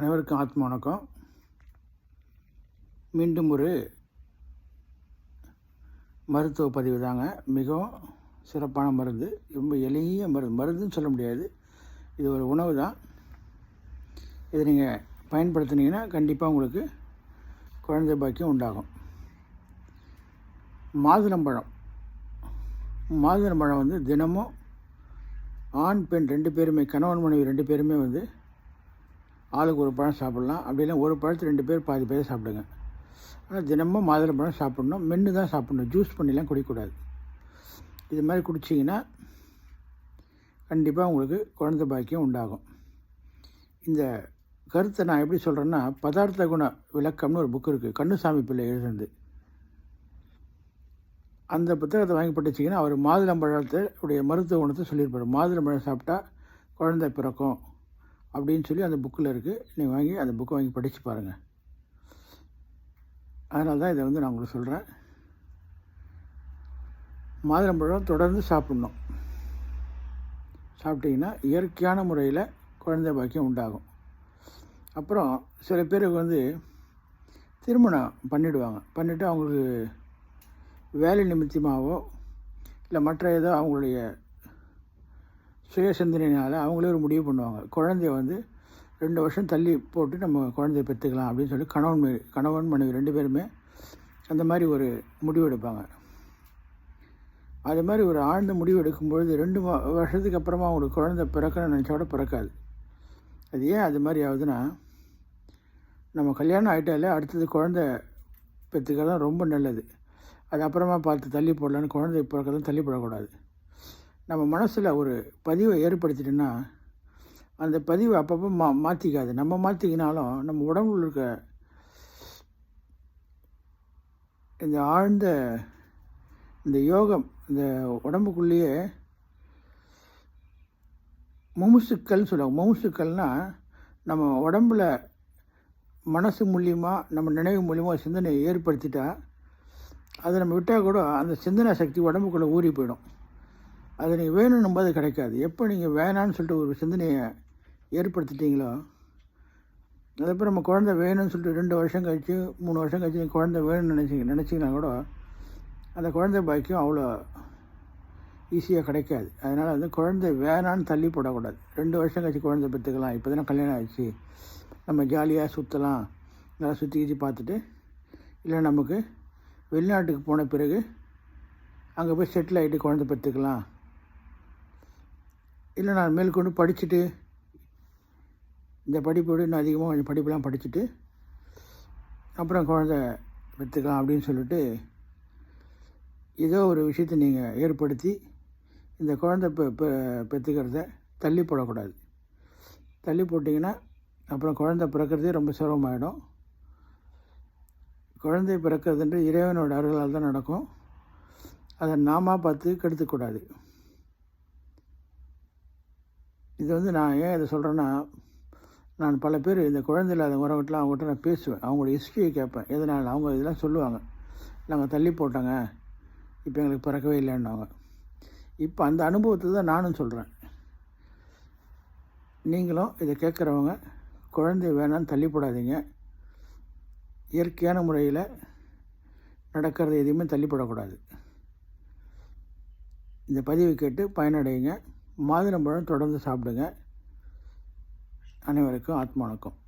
அனைவருக்கும் ஆத்ம வணக்கம். மீண்டும் ஒரு மருத்துவ பதிவு தாங்க. மிகவும் சிறப்பான மருந்து. ரொம்ப எளிய மருந்து. மருந்துன்னு சொல்ல முடியாது. இது ஒரு உணவு தான். இதை நீங்கள் பயன்படுத்துனீங்கன்னா கண்டிப்பாக உங்களுக்கு குழந்தை பாக்கியம் உண்டாகும். மாதுளம்பழம் மாதுளம்பழம் வந்து தினமும் ஆண் பெண் ரெண்டு பேருமே கணவன் மனைவி ரெண்டு பேருமே வந்து ஆளுக்கு ஒரு பழம் சாப்பிட்லாம். அப்படின்னா ஒரு பழத்தை ரெண்டு பேர் பாதி பேர் சாப்பிடுங்க. ஆனால் தினமும் மாதுளம்பழம் சாப்பிட்ணும். மென்று தான் சாப்பிடணும். ஜூஸ் பண்ணிலாம் குடிக்கக்கூடாது. இது மாதிரி குடிச்சிங்கன்னா கண்டிப்பாக உங்களுக்கு குழந்த பாக்கியம் உண்டாகும். இந்த கருத்தை நான் எப்படி சொல்கிறேன்னா பதார்த்த குண விளக்கம்னு ஒரு புக் இருக்குது கண்ணுசாமி பிள்ளை எழுதுனது. அந்த புத்தகத்தை வாங்கி படிச்சிங்கன்னா அவர் மாதுளம்பழத்தை உடைய மருத்துவ குணத்தை சொல்லியிருப்பார். மாதுளம்பழம் சாப்பிட்டா குழந்தை பிறக்கும். அப்படின்னு சொல்லி அந்த புக்கில் இருக்குது நீங்கள் வாங்கி அந்த புக்கை வாங்கி படித்து பாருங்கள் அதனால தான் இதை வந்து நான் உங்களுக்கு சொல்கிறேன் மாதுளம்பழம் தொடர்ந்து சாப்பிட்ணும். சாப்பிட்டிங்கன்னா இயற்கையான முறையில் குழந்தை பாக்கியம் உண்டாகும். அப்புறம் சில பேருக்கு வந்து திருமணம் பண்ணிவிடுவாங்க பண்ணிவிட்டு அவங்களுக்கு வேலை நிமித்தமாகவோ இல்லை மற்ற ஏதோ அவங்களுடைய சுய சிந்தனையினால் அவங்களே ஒரு முடிவு பண்ணுவாங்க. குழந்தைய வந்து ரெண்டு வருஷம் தள்ளி போட்டு நம்ம குழந்தைய பெற்றுக்கலாம் அப்படின்னு சொல்லி கணவன் மனைவி கணவன் மனைவி ரெண்டு பேருமே அந்த மாதிரி ஒரு முடிவு எடுப்பாங்க. அது மாதிரி ஒரு ஆழ்ந்த முடிவு எடுக்கும்பொழுது ரெண்டு மா- வருஷத்துக்கு அப்புறமா அவங்களுக்கு குழந்தை பிறக்கணும்னு நினச்சா கூட பிறக்காது. அது ஏன் அது மாதிரி ஆகுதுன்னா நம்ம கல்யாணம் ஆகிட்டாலே அடுத்தது குழந்தை பெற்றுக்கிறது தான் ரொம்ப நல்லது. அது அப்புறமா பார்த்து தள்ளி போடலான்னு குழந்தை பிறக்கிறதும் தள்ளி போடக்கூடாது. நம்ம மனசில் ஒரு பதிவை ஏற்படுத்திட்டோன்னா அந்த பதிவை அப்பப்போ மா மாற்றிக்காது நம்ம மாற்றிக்கினாலும் நம்ம உடம்புல இருக்க இந்த ஆழ்ந்த இந்த யோகம் இந்த உடம்புக்குள்ளேயே முமுசுக்கள்னு சொல்லுவாங்க. முமுசுக்கள்னால் நம்ம உடம்புல மனசு மூலியமாக நம்ம நினைவு மூலியமாக சிந்தனையை ஏற்படுத்திட்டால் அதை நம்ம விட்டால் கூட அந்த சிந்தனை சக்தி உடம்புக்குள்ளே ஊறி போயிடும். அது நீங்கள் வேணும்னும் போது கிடைக்காது. எப்போ நீங்கள் வேணான்னு சொல்லிட்டு ஒரு சிந்தனையை ஏற்படுத்திட்டீங்களோ அதுக்கப்புறம் நம்ம குழந்தை வேணும்னு சொல்லிட்டு ரெண்டு வருஷம் கழித்து மூணு வருஷம் கழிச்சு நீங்கள் குழந்தை வேணும்னு நினச்சி நினச்சிங்கன்னா கூட அந்த குழந்தை பாக்கியம் அவ்வளோ ஈஸியாக கிடைக்காது. அதனால் வந்து குழந்தை வேணான்னு தள்ளி போடக்கூடாது. ரெண்டு வருஷம் கழிச்சு குழந்தை பெற்றுக்கலாம் இப்போ தானே கல்யாணம் ஆயிடுச்சு. நம்ம ஜாலியாக சுற்றலாம் நல்லா சுற்றி கித்தி பார்த்துட்டு இல்லை நமக்கு வெளிநாட்டுக்கு போன பிறகு அங்கே போய் செட்டில் ஆகிட்டு குழந்தை பெற்றுக்கலாம். இல்லை நான் மேற்கொண்டு படிச்சுட்டு இந்த படிப்போடு இன்னும் அதிகமாக கொஞ்சம் படிப்பெல்லாம் படிச்சுட்டு அப்புறம் குழந்த பெற்றுக்கலாம் அப்படின்னு சொல்லிட்டு ஏதோ ஒரு விஷயத்தை நீங்கள் ஏற்படுத்தி இந்த குழந்தை பெ பெ- பெற்றுக்கிறத தள்ளி போடக்கூடாது. தள்ளி போட்டிங்கன்னா அப்புறம் குழந்தை பிறக்கிறதே ரொம்ப சிரமமாயிடும். குழந்தை பிறக்கிறதுன்ற இறைவனோட அருளால் தான் நடக்கும். அதை நாம பார்த்து கெடுத்துக்கூடாது. இது வந்து நான் ஏன் இதை சொல்கிறேன்னா நான் பல பேர் இந்த குழந்தை இல்லாத உறவுட்டெலாம் அவங்ககிட்ட நான் பேசுவேன். அவங்களோட ஹிஸ்ட்ரியை கேட்பேன். எதனால்? அவங்க இதெல்லாம் சொல்லுவாங்க. நாங்கள் தள்ளி போட்டாங்க. இப்போ எங்களுக்கு பிறக்கவே இல்லைன்னாங்க. இப்போ அந்த அனுபவத்தை தான் நானும் சொல்கிறேன் நீங்களும் இதை கேட்குறவங்க குழந்தை வேணான்னு தள்ளி போடாதீங்க. இயற்கையான முறையில் நடக்கிறது எதையுமே தள்ளிப்படக்கூடாது இந்த பதிவை கேட்டு பயனடையுங்க. மாதுளம்பழம் தொடர்ந்து சாப்பிடுங்க. அனைவருக்கும் ஆத்மா வணக்கம்